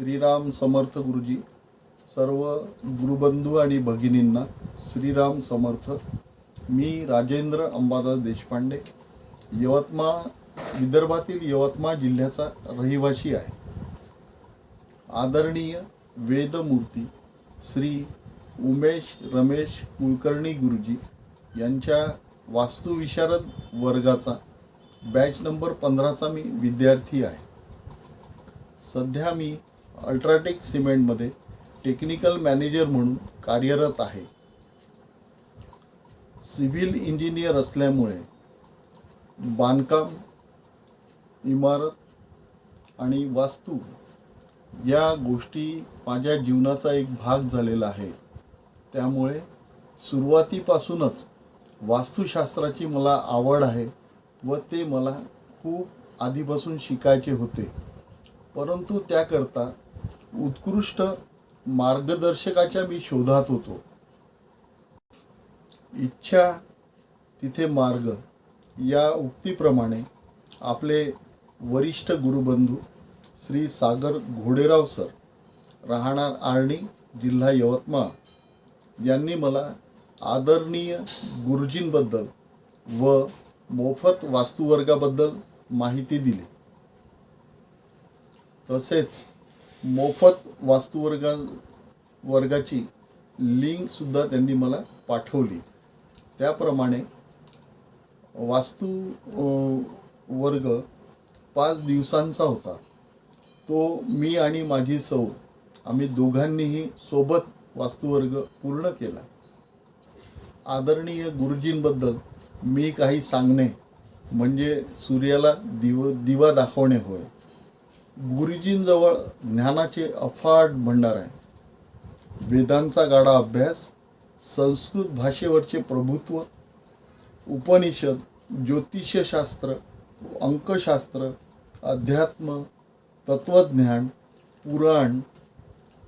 श्रीराम समर्थ गुरुजी सर्व गुरुबंधू आणि भगिनींना श्रीराम समर्थ. मी राजेंद्र अंबादास देशपांडे यवतमाळ विदर्भातील यवतमाळ जिल्ह्याचा रहिवासी आहे. आदरणीय वेदमूर्ती श्री उमेश रमेश कुलकर्णी गुरुजी यांच्या वास्तुविशारद वर्गाचा बॅच नंबर पंधराचा मी विद्यार्थी आहे. सध्या मी अल्ट्राटेक सिमेंटमध्ये टेक्निकल मॅनेजर म्हणून कार्यरत आहे. सिव्हिल इंजिनियर असल्यामुळे बांधकाम इमारत आणि वास्तू या गोष्टी माझ्या जीवनाचा एक भाग झालेला आहे. त्यामुळे सुरुवातीपासूनच वास्तुशास्त्राची मला आवड आहे व ते मला खूप आधीपासून शिकायचे होते. परंतु त्याकरता उत्कृष्ट मार्गदर्शकाच्या मी शोधात होतो. इच्छा तिथे मार्ग या उक्तीप्रमाणे आपले वरिष्ठ गुरुबंधू श्री सागर घोडेराव सर राहणार आर्णी जिल्हा यवतमाळ यांनी मला आदरणीय गुरुजींबद्दल व मोफत वास्तुवर्गाबद्दल माहिती दिली. तसेच मोफत वास्तुवर्गा वर्गाची लिंकसुद्धा त्यांनी मला पाठवली. त्याप्रमाणे वास्तू वर्ग पाच दिवसांचा होता. तो मी आणि माझी सौ आम्ही दोघांनीही सोबत वास्तुवर्ग पूर्ण केला. आदरणीय गुरुजींबद्दल मी काही सांगणे म्हणजे सूर्याला दिव दिवा दाखवणे होय. गुरुजींजवळ ज्ञानाचे अफाट भंडार आहे. वेदांचा गाडा अभ्यास संस्कृत भाषेवरचे प्रभुत्व उपनिषद ज्योतिषशास्त्र अंकशास्त्र अध्यात्म तत्वज्ञान पुराण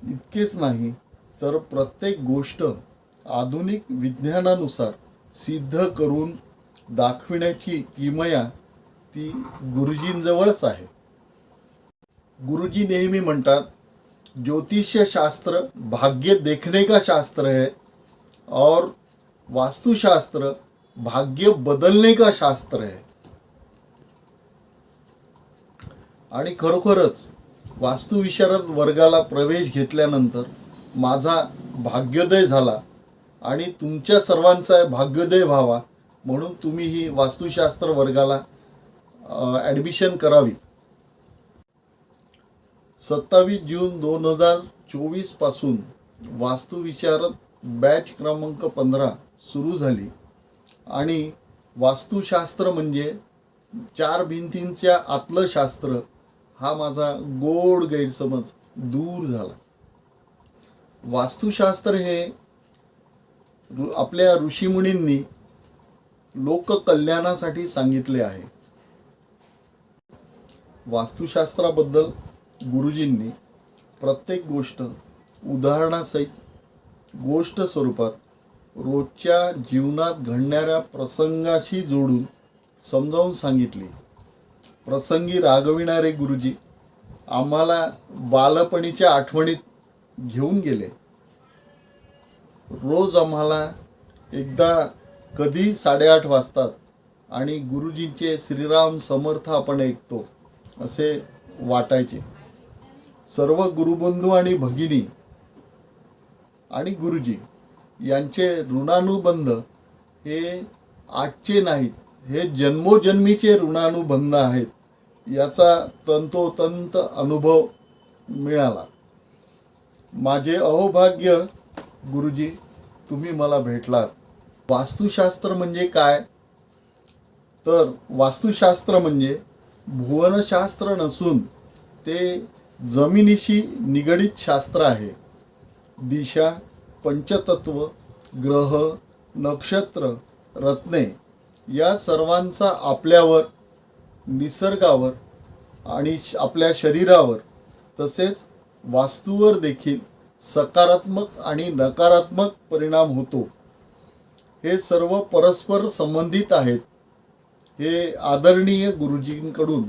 इतकेच नाही तर प्रत्येक गोष्ट आधुनिक विज्ञानानुसार सिद्ध करून दाखविण्याची किमया ती गुरुजींजवळच आहे. गुरुजी नेहमी म्हणतात ज्योतिष्य शास्त्र भाग्य देखने का शास्त्र है और वास्तुशास्त्र भाग्य बदलने का शास्त्र है। आणि खरोखरच वास्तुविशारद वर्गाला प्रवेश घेतल्यानंतर माझा भाग्योदय झाला आणि तुमच्या सर्वांचा भाग्योदय व्हावा म्हणून तुम्ही ही वास्तुशास्त्र वर्गाला ॲडमिशन करावी. सत्तावीस जून दोन हजार चोवीसपासून बॅच क्रमांक पंधरा सुरू झाली. आणि वास्तुशास्त्र म्हणजे चार भिंतींच्या आतलं शास्त्र हा माझा गोड गैरसमज दूर झाला. वास्तुशास्त्र हे आपल्या ऋषीमुनींनी लोककल्याणासाठी सांगितले आहे. वास्तुशास्त्राबद्दल गुरुजींनी प्रत्येक गोष्ट उदाहरणासहित गोष्ट स्वरूपात रोजच्या जीवनात घडणाऱ्या प्रसंगाशी जोडून समजावून सांगितली. प्रसंगी रागविणारे गुरुजी आम्हाला बालपणीच्या आठवणीत घेऊन गेले. रोज आम्हाला एकदा कधी साडेआठ वाजतात आणि गुरुजींचे श्रीराम समर्थ आपण ऐकतो असे वाटायचे. सर्व गुरुबंधू आणि भगिनी आणि गुरुजी यांचे ऋणानुबंध हे आजचे नाहीत. हे जन्मोजन्मीचे ऋणानुबंध आहेत. याचा तंतोतंत अनुभव मिळाला. माझे अहोभाग्य गुरुजी तुम्ही मला भेटलात. वास्तुशास्त्र म्हणजे काय? तर वास्तुशास्त्र म्हणजे भुवनशास्त्र नसून ते जमिनीशी निगडीत शास्त्र आहे. दिशा पंचतत्व ग्रह नक्षत्र रत्ने या सर्वांचा आपल्यावर निसर्गावर आणि श- आपल्या शरीरावर तसेच वास्तूवर देखील सकारात्मक आणि नकारात्मक परिणाम होतो. हे सर्व परस्पर संबंधित आहेत. हे आदरणीय गुरुजींकडून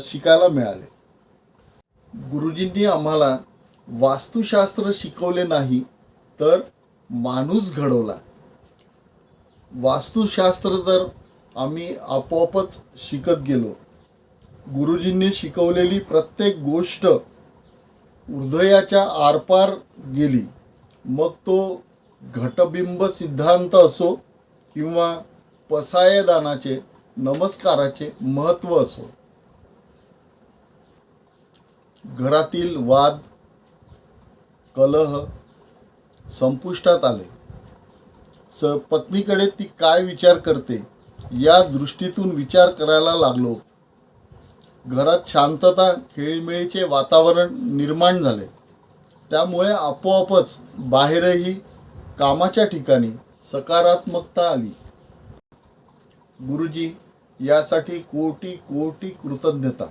शिकायला मिळाले. गुरुजींनी आम्हाला वास्तुशास्त्र शिकवले नाही तर माणूस घडवला. वास्तुशास्त्र तर आम्ही आपोआपच शिकत गेलो. गुरुजींनी शिकवलेली प्रत्येक गोष्ट हृदयाच्या आरपार गेली. मग तो घटबिंब सिद्धांत असो किंवा पसायदानाचे नमस्काराचे महत्त्व असो. घरातील वाद कलह संपुष्टात आले. स पत्नीकडे ती काय विचार करते या दृष्टीतून विचार करायला लागलो. घरात शांतता खेळीमेळीचे वातावरण निर्माण झाले. त्यामुळे आपोआपच बाहेरही कामाच्या ठिकाणी सकारात्मकता आली. गुरुजी यासाठी कोटी कोटी कृतज्ञता.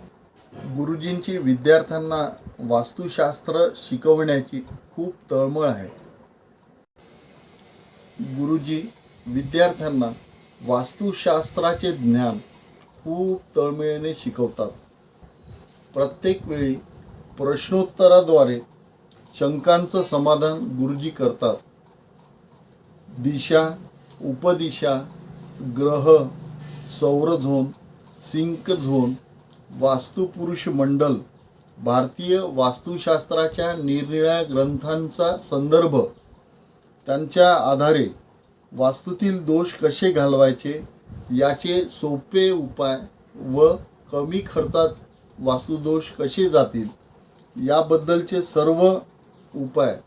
गुरुजींची विद्यार्थ्यांना वास्तुशास्त्र शिकवण्याची खूप तळमळ आहे. गुरुजी विद्यार्थ्यांना वास्तुशास्त्राचे ज्ञान खूप तळमळीने शिकवतात. प्रत्येक वेळी प्रश्नोत्तराद्वारे शंकांचं समाधान गुरुजी करतात. दिशा उपदिशा ग्रह सौर झोन सिंक झोन वास्तुपुरुष मंडल भारतीय वास्तुशास्त्राच्या निरनिळ्या ग्रंथांचा संदर्भ. त्यांच्या आधारे वास्तूतील दोष कसे घालवायचे याचे सोपे उपाय व कमी खर्चात वास्तुदोष कसे जातील याबद्दलचे सर्व उपाय